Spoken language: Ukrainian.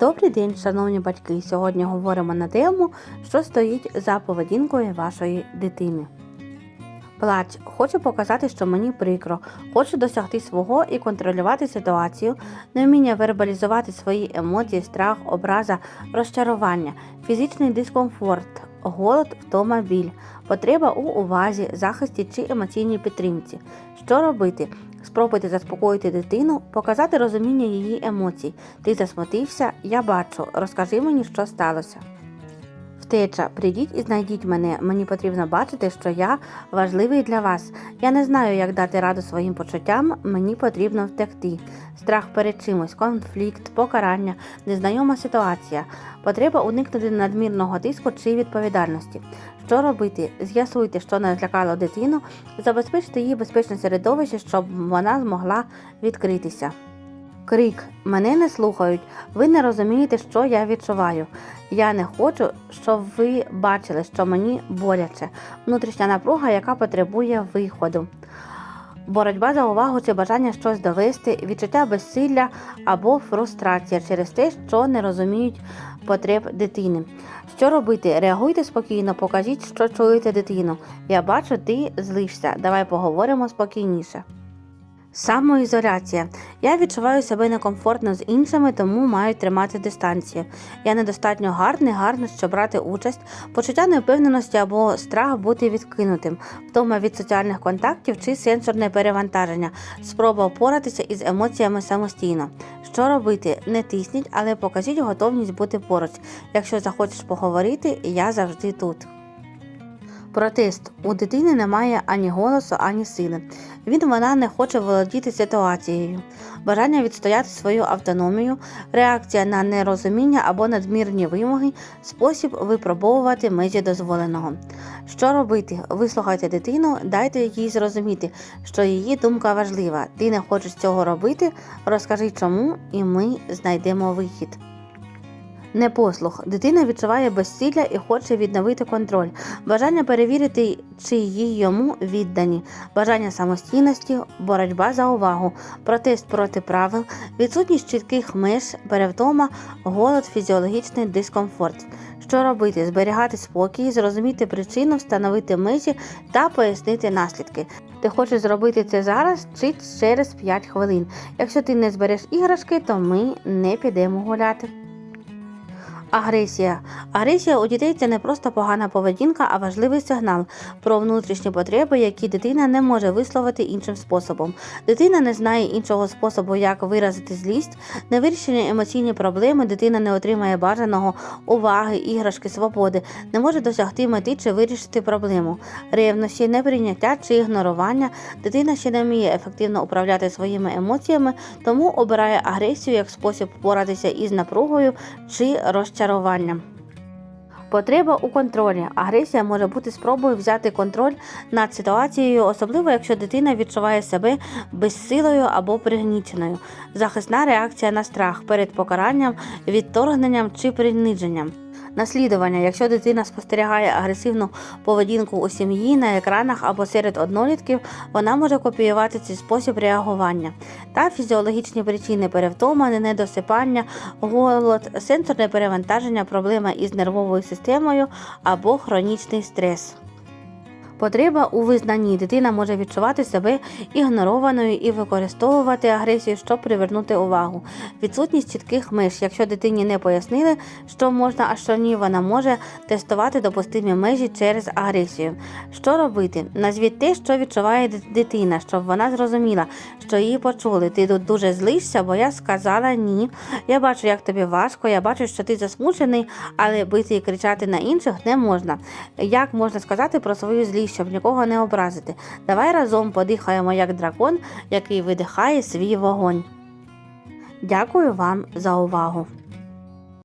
Добрий день, шановні батьки! Сьогодні говоримо на тему, що стоїть за поведінкою вашої дитини. Плач, хочу показати, що мені прикро, хочу досягти свого і контролювати ситуацію, невміння вербалізувати свої емоції, страх, образа, розчарування, фізичний дискомфорт, голод, втома, біль, потреба у увазі, захисті чи емоційній підтримці. Що робити? Спробуйте заспокоїти дитину, показати розуміння її емоцій. Ти засмутився, я бачу. Розкажи мені, що сталося. Втеча, прийдіть і знайдіть мене. Мені потрібно бачити, що я важливий для вас. Я не знаю, як дати раду своїм почуттям, мені потрібно втекти. Страх перед чимось, конфлікт, покарання, незнайома ситуація, потреба уникнути надмірного тиску чи відповідальності. Що робити? З'ясуйте, що не злякало дитину, забезпечте їй безпечне середовище, щоб вона змогла відкритися. Крик мене не слухають, ви не розумієте, що я відчуваю. Я не хочу, щоб ви бачили, що мені боляче. Внутрішня напруга, яка потребує виходу. Боротьба за увагу чи бажання щось довести, відчуття безсилля або фрустрація через те, що не розуміють потреб дитини. Що робити? Реагуйте спокійно, покажіть, що чуєте дитину. Я бачу, ти злишся. Давай поговоримо спокійніше. Самоізоляція. Я відчуваю себе некомфортно з іншими, тому маю тримати дистанцію. Я недостатньо гарний, гарно, щоб брати участь, почуття невпевненості або страх бути відкинутим, втома від соціальних контактів чи сенсорне перевантаження, спроба впоратися із емоціями самостійно. Що робити? Не тисніть, але покажіть готовність бути поруч. Якщо захочеш поговорити, я завжди тут. Протест у дитини немає ані голосу, ані сили. Він вона не хоче володіти ситуацією, бажання відстояти свою автономію, реакція на нерозуміння або надмірні вимоги, спосіб випробовувати межі дозволеного. Що робити? Вислухайте дитину, дайте їй зрозуміти, що її думка важлива. Ти не хочеш цього робити, розкажи чому, і ми знайдемо вихід. Непослух. Дитина відчуває безсилля і хоче відновити контроль, бажання перевірити, чи їй йому віддані, бажання самостійності, боротьба за увагу, протест проти правил, відсутність чітких меж, перевтома, голод, фізіологічний дискомфорт. Що робити? Зберігати спокій, зрозуміти причину, встановити межі та пояснити наслідки. Ти хочеш зробити це зараз чи через 5 хвилин. Якщо ти не збереш іграшки, то ми не підемо гуляти. Агресія. Агресія у дітей це не просто погана поведінка, а важливий сигнал про внутрішні потреби, які дитина не може висловити іншим способом. Дитина не знає іншого способу, як виразити злість, невирішені емоційні проблеми, дитина не отримає бажаного уваги, іграшки, свободи, не може досягти мети чи вирішити проблему. Ревнощі, неприйняття чи ігнорування. Дитина ще не вміє ефективно управляти своїми емоціями, тому обирає агресію як спосіб впоратися із напругою чи розчаруванням розчаруванням. Потреба у контролі. Агресія може бути спробою взяти контроль над ситуацією, особливо якщо дитина відчуває себе безсилою або пригніченою. Захисна реакція на страх перед покаранням, відторгненням чи приниженням. Наслідування, якщо дитина спостерігає агресивну поведінку у сім'ї на екранах або серед однолітків, вона може копіювати цей спосіб реагування та фізіологічні причини перевтома, недосипання, голод, сенсорне перевантаження, проблеми із нервовою системою або хронічний стрес. Потреба у визнанні дитина може відчувати себе ігнорованою і використовувати агресію, щоб привернути увагу. Відсутність чітких меж. Якщо дитині не пояснили, що можна, а що ні, вона може тестувати допустимі межі через агресію. Що робити? Назвіть те, що відчуває дитина, щоб вона зрозуміла, що її почули. Ти тут дуже злишся, бо я сказала ні. Я бачу, як тобі важко, я бачу, що ти засмучений, але бити і кричати на інших не можна. Як можна сказати про свою злість? Щоб нікого не образити. Давай разом подихаємо як дракон, який видихає свій вогонь. Дякую вам за увагу!